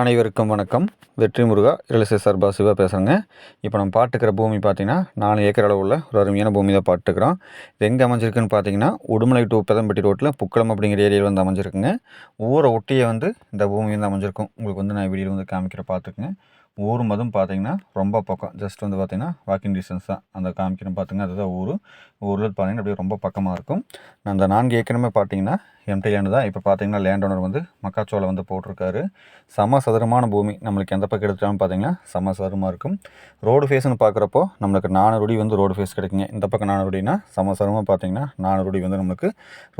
அனைவருக்கும் வணக்கம். வெற்றி முருகா ரியல் சர்பா சிவா பேசுகிறேங்க இப்போ நம்ம பாட்டுக்கிற பூமி பார்த்தீங்கன்னா நாலு ஏக்கர் அளவுள்ள ஒரு அருமையான பூமி தான் பாட்டுக்கிறோம். இது எங்கே அமைஞ்சிருக்குன்னு பார்த்தீங்கன்னா உடுமலை டு பெதம்பட்டி ரோட்டில் புக்களம் அப்படிங்கிற ஏரியாவில் வந்து அமைஞ்சிருக்குங்க. ஊரை ஒட்டியே வந்து இந்த பூமி வந்து அமைஞ்சிருக்கும். உங்களுக்கு வந்து நான் வீடியோ வந்து காமிக்கிற பார்த்துக்குங்க ஊர் மதும் பார்த்தீங்கன்னா ரொம்ப பக்கம். ஜஸ்ட் வந்து பார்த்தீங்கன்னா வாக்கிங் டிஸ்டன்ஸ் தான். அந்த காமிக்கணும் பார்த்துங்க அதுதான் ஊர். ஊரில் பார்த்தீங்கன்னா அப்படியே ரொம்ப பக்கமாக இருக்கும். அந்த நான்கு ஏக்கருமே பார்த்தீங்கன்னா எம்டி லேண்டு தான். இப்போ பார்த்தீங்கன்னா லேண்ட் ஓனர் வந்து மக்காச்சோளம் வந்து போட்டிருக்காரு. சம சதுரமான பூமி. நம்மளுக்கு எந்த பக்கம் எடுத்துட்டாலும் பார்த்தீங்கன்னா சம சதுரமாக இருக்கும். ரோடு ஃபேஸ்னு பார்க்குறப்போ நம்மளுக்கு நானூறு அடி வந்து ரோடு ஃபேஸ் கிடைக்குங்க. இந்த பக்கம் நானூறு அடினா சம சதுரமாக பார்த்தீங்கன்னா நானூறு அடி வந்து நம்மளுக்கு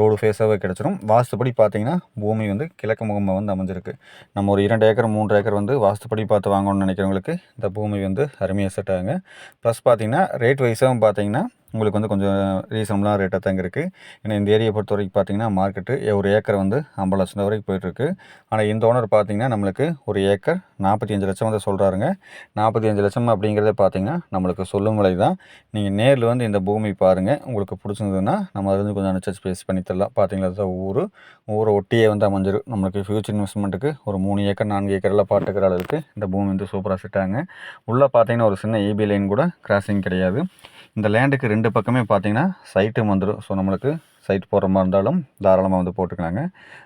ரோடு ஃபேஸாகவே கிடச்சிரும். வாஸ்துப்படி பார்த்தீங்கன்னா பூமி வந்து கிழக்கு முகமாக வந்து அமைஞ்சிருக்கு. நம்ம ஒரு இரண்டு ஏக்கர் மூன்று ஏக்கர் வந்து வாஸ்துப்படி பார்த்து வாங்கணும்னு நினைக்கிறவங்களுக்கு இந்த பூமி வந்து அருமையாக செட் ஆகுங்க. ப்ளஸ் பார்த்தீங்கன்னா ரேட் வைஸாகவும் பார்த்தீங்கன்னா உங்களுக்கு வந்து கொஞ்சம் ரீசனபுளாக ரேட்டாக தாங்க இருக்குது ஏன்னா இந்த ஏரியை பொறுத்த வரைக்கும் பார்த்தீங்கன்னா மார்க்கெட்டு ஒரு ஏக்கர் வந்து ஐம்பது லட்சம் வரைக்கும் போயிட்டுருக்கு. ஆனால் இந்த ஓனர் பார்த்தீங்கன்னா நம்மளுக்கு ஒரு ஏக்கர் நாற்பத்தி அஞ்சு லட்சம் வந்து சொல்கிறாருங்க நாற்பத்தி அஞ்சு லட்சம் அப்படிங்கிறத பார்த்தீங்கன்னா நம்மளுக்கு சொல்லும் விலை தான். நீங்கள் நேரில் வந்து இந்த பூமி பாருங்கள் உங்களுக்கு பிடிச்சிருந்ததுன்னா நம்ம அது வந்து கொஞ்சம் அனுசரிச்சு பேஸ் பண்ணி தரலாம். பார்த்தீங்களா தான் ஊர்? ஊரை ஒட்டியே வந்து அமைஞ்சிரு நம்மளுக்கு ஃபியூச்சர் இன்வெஸ்ட்மெண்ட்டுக்கு ஒரு மூணு ஏக்கர் நான்கு ஏக்கரெல்லாம் பாட்டுக்கிற அளவுக்கு இந்த பூமி வந்து சூப்பராக செட்டாங்க உள்ளே பார்த்தீங்கன்னா ஒரு சின்ன ஏபி லைன் கூட கிராசிங் கிடையாது. இந்த லேண்டுக்கு ரெண்டு பக்கமே பார்த்தீங்கன்னா சைட்டும் வந்துடும் ஸோ நம்மளுக்கு சைட் போடுற மாதிரி இருந்தாலும் தாராளமாக வந்து போட்டுக்கலாங்க.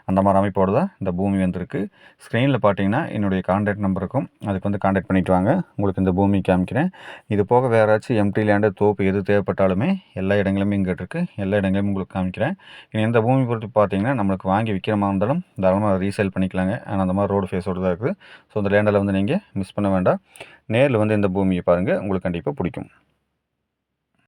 அந்த மாதிரி அமைப்போடு தான் இந்த பூமி வந்திருக்கு. ஸ்க்ரீனில் பார்த்தீங்கன்னா என்னுடைய கான்டாக்ட் நம்பர் இருக்கும் அதுக்கு வந்து கான்டாக்ட் பண்ணிவிட்டு வாங்க. உங்களுக்கு இந்த பூமி காமிக்கிறேன். இது போக வேறு ஏதாச்சும் எம்டி லேண்டு தோப்பு எது தேவைப்பட்டாலுமே எல்லா இடங்களுமே இங்கே இருக்குது எல்லா இடங்களையும் உங்களுக்கு காமிக்கிறேன். இனி இந்த பூமி பொறுத்து பார்த்தீங்கன்னா நம்மளுக்கு வாங்கி விற்கிற மாதிரி இருந்தாலும் தாராளமாக ரீசேல் பண்ணிக்கலாங்க. ஆனால் அந்த மாதிரி ரோடு ஃபேஸோடு தான் இருக்குது. ஸோ அந்த லேண்டில் வந்து நீங்கள் மிஸ் பண்ண வேண்டாம். நேரில் வந்து இந்த பூமியை பாருங்கள் உங்களுக்கு கண்டிப்பாக பிடிக்கும்.